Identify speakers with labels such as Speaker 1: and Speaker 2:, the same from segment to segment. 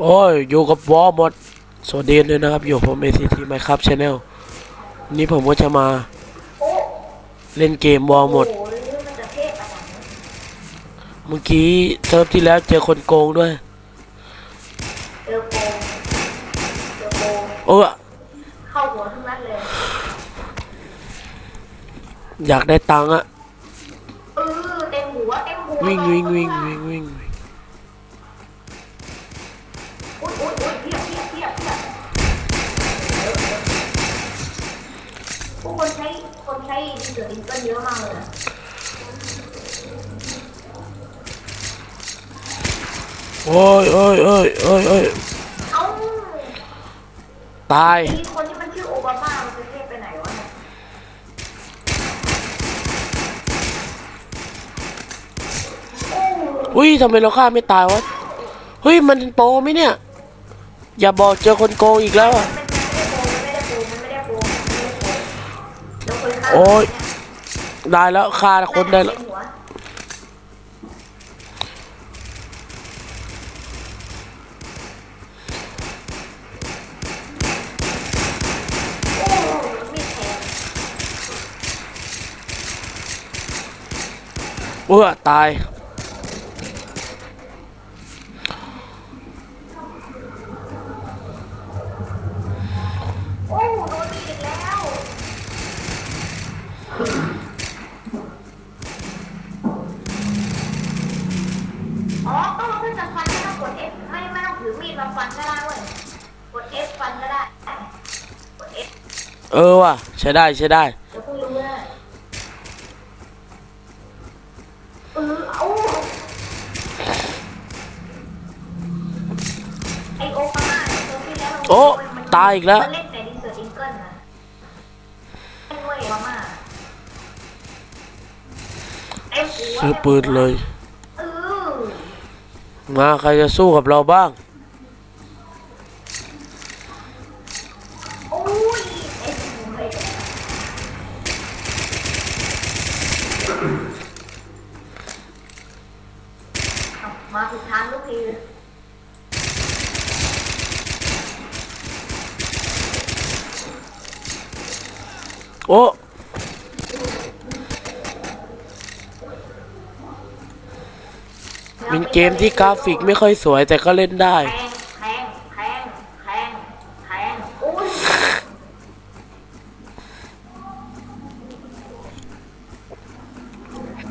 Speaker 1: โอ้ยอยู่กับวอลหมดสวัสดีด้วยนะครับ อยู่กับผม ACT Minecraft Channel วันนี้ผมก็จะมา
Speaker 2: โอ้
Speaker 1: เล่นเกมวอลหมด
Speaker 2: โหมันจะเทพอะไรนะ
Speaker 1: เมื่อกี้เซิร์ฟที่แล้วเจอคนโกงด้วย
Speaker 2: เจอโกงเจอโกง
Speaker 1: เออ
Speaker 2: เข้าหัวทั้งนั้นเลย
Speaker 1: อยากได้ตังค์อะ
Speaker 2: เออเต็มหัวเต็มหัว
Speaker 1: วิ่งวิ่งวิ่งวิ่งวิ่ง
Speaker 2: พวกคนใช้คนใช้เสือดินเกิลเยอะมากเลยอะ
Speaker 1: โอ้ยโอ้ยโอ้ยโอ้ยโอ้ย
Speaker 2: เอ้า
Speaker 1: ตาย
Speaker 2: ไอ้คนที่มันชื่อโอบามามันจะเทพไปไหนวะเนี่ยโอ้
Speaker 1: อุ้ยทำไมเราฆ่าไม่ตายวะ เฮ้ย มันโปรไหมเนี่ย อย่าบอกเจอคนโกงอีกแล้วอะ
Speaker 2: มันไม่ได้โกงมันไม่ได้โกงมันไม่ได้โกงมันไม่ได้ โกงแล้วคนฆ่า
Speaker 1: โอ้ยได้แล้วฆ่าคนได้แล้ว
Speaker 2: เต็มหัวโอ้มีดแทง
Speaker 1: เออตาย
Speaker 2: โอ้โดนมีดอีกแล้ว อ๋อ ก็เราเพิ่งจะฟันไม่ต้องกด F ไม่ไม่ต้องถือมีดมาฟันก็ได้เว้ย กด F ฟันก็ได้ กด F
Speaker 1: เออว่ะใช้ได้ใช้ได้
Speaker 2: เดี๋ยวเพิ่งรู้เลยเออเอาไอโอปามาเนี่ยตัวที่แล้วมัน
Speaker 1: โอ้
Speaker 2: มัน
Speaker 1: ตายอีกแล้ว
Speaker 2: มันเล่น ซื้อปื
Speaker 1: นเลย มาใครจะสู้กับเราบ้าง
Speaker 2: โอ้ยเต็มหัวเลยเอามาถูกทางทุกที
Speaker 1: โอ้ เป็นเกมที่กราฟิกไม่ค่อยสวยแต่ก็เล่นได้
Speaker 2: แทงแทงแทงแทง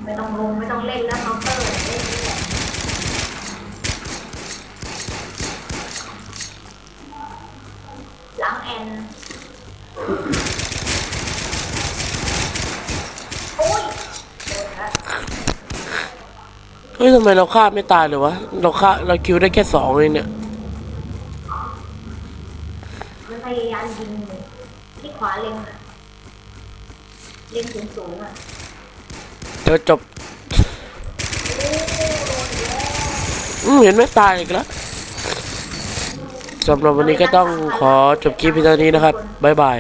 Speaker 2: ไม่ต้องลงไม่ต้องเล่นแล้วเคาเตอร์เล่นนี่แหละล้างแอนโอ้ยโดนละ
Speaker 1: เฮ้ยทำไมเราฆ่าไม่ตายเลยวะ เราฆ่าเราคิวได้แค่สองเองเนี่ย
Speaker 2: มันพยายามยิงที่ขวาเล็งอะเล็งสูงสูงๆอะ
Speaker 1: เจอจบอืมเห็นไหมตายอีกแล้วสำหรับวันนี้ก็ต้องขอจบคลิปเพียงเท่านี้นะครับ บ๊ายบาย